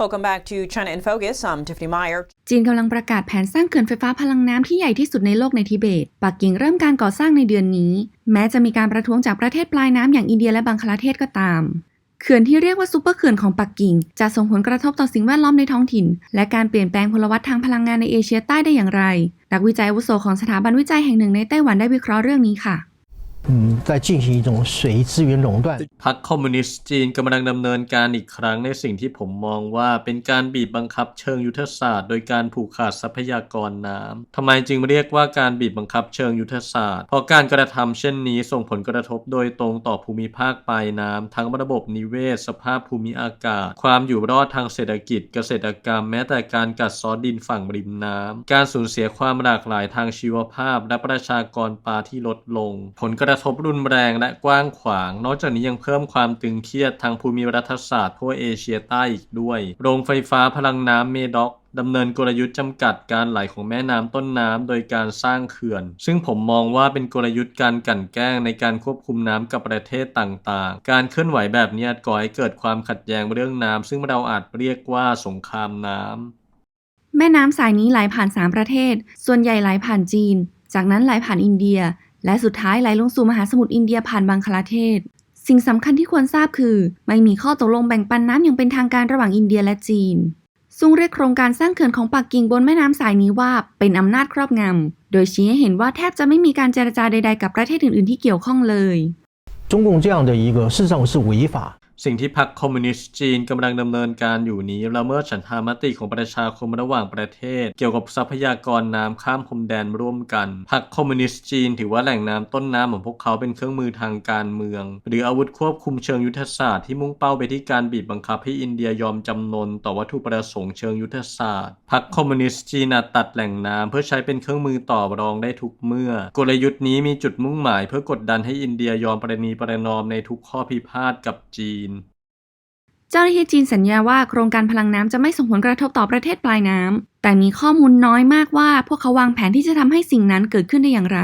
Welcome back to China in Focus. I'm Tiffany Meyer. จีนกำลังประกาศแผนสร้างเขื่อนไฟฟ้าพลังน้ำที่ใหญ่ที่สุดในโลกในทิเบต ปักกิ่งเริ่มการก่อสร้างในเดือนนี้ แม้จะมีการประท้วงจากประเทศปลายน้ำอย่างอินเดียและบังคลาเทศก็ตามเขื่อนที่เรียกว่าซูเปอร์เขื่อนของปักกิ่ง จะส่งผลกระทบต่อสิ่งแวดล้อมในท้องถิ่น และการเปลี่ยนแปลงพลวัตทางพลังงานในเอเชียใต้ได้อย่างไร นักวิจัยวุโสของสถาบันวิจัยแห่งหนึ่งในไต้หวันได้วิเคราะห์เรื่องนี้ค่ะ 嗯，在进行一种水资源垄断。 พรรคคอมมิวนิสต์จีนกำลังดำเนินการอีกครั้งในสิ่งที่ผมมองว่าเป็นการบีบบังคับเชิงยุทธศาสตร์ โดยการผูกขาดทรัพยากรน้ำทำไมจึงเรียกว่าการบีบบังคับเชิงยุทธศาสตร์ เพราะการกระทำเช่นนี้ส่งผลกระทบโดยตรงต่อภูมิภาคปลายน้ำทั้งระบบนิเวศ สภาพภูมิอากาศ ความอยู่รอดทางเศรษฐกิจ เกษตรกรรม แม้แต่การกัดเซอดินฝั่งริมน้ำการสูญเสียความหลากหลายทางชีวภาพ และประชากรปลาที่ลดลง ผลกระ ระระทบรุนแรงและกว้างขวาง นอกจากนี้ยังเพิ่มความตึงเครียดทางภูมิรัฐศาสตร์ทั่วเอเชียใต้อีกด้วย โรงไฟฟ้าพลังน้ำเมด็อกดำเนินกลยุทธ์จำกัดการไหลของแม่น้ำต้นน้ำโดยการสร้างเขื่อน ซึ่งผมมองว่าเป็นกลยุทธ์การกั่นแกล้งในการควบคุมน้ำกับประเทศต่างๆ การเคลื่อนไหวแบบนี้ก่อให้เกิดความขัดแย้งเรื่องน้ำซึ่งเราอาจเรียกว่าสงครามน้ำแม่น้ำสายนี้ไหลผ่าน 3 ประเทศ ส่วนใหญ่ไหลผ่านจีน จากนั้นไหลผ่านอินเดีย และสุดท้ายไหลลงสู่มหาสมุทรอินเดียผ่านบังคลาเทศ สิ่งสำคัญที่ควรทราบคือ ไม่มีข้อตกลงแบ่งปันน้ำอย่างเป็นทางการระหว่างอินเดียและจีน ซุงเรียกโครงการสร้างเขื่อนของปักกิ่งบนแม่น้ำสายนี้ว่าเป็นอำนาจครอบงำ โดยชี้ให้เห็นว่าแทบจะไม่มีการเจรจาใดๆกับประเทศอื่นๆที่เกี่ยวข้องเลย 中共这样的一个事实上是违法， สิ่งที่พรรคคอมมิวนิสต์จีนกำลังดำเนินการอยู่นี้ละเมิดฉันทามติของประชาคมระหว่างประเทศ เกี่ยวกับทรัพยากรน้ำข้ามพรมแดนร่วมกันพรรคคอมมิวนิสต์จีนถือว่าแหล่งน้ำต้นน้ำของพวกเขาเป็นเครื่องมือทางการเมือง หรืออาวุธควบคุมเชิงยุทธศาสตร์ที่มุ่งเป้าไปที่การบีบบังคับให้อินเดียยอมจำนนต่อวัตถุประสงค์เชิงยุทธศาสตร์พรรคคอมมิวนิสต์จีนตัดแหล่งน้ำเพื่อใช้เป็นเครื่องมือต่อรองได้ทุกเมื่อ กลยุทธ์นี้มีจุดมุ่งหมาย เพื่อกดดันให้อินเดียยอมประนีประนอมในทุกข้อพิพาทกับจีน เจ้าหน้าที่จีนสัญญาว่าโครงการพลังน้ำจะไม่ส่งผลกระทบต่อประเทศปลายน้ำแต่มีข้อมูลน้อยมากว่าพวกเขาวางแผนที่จะทำให้สิ่งนั้นเกิดขึ้นได้อย่างไร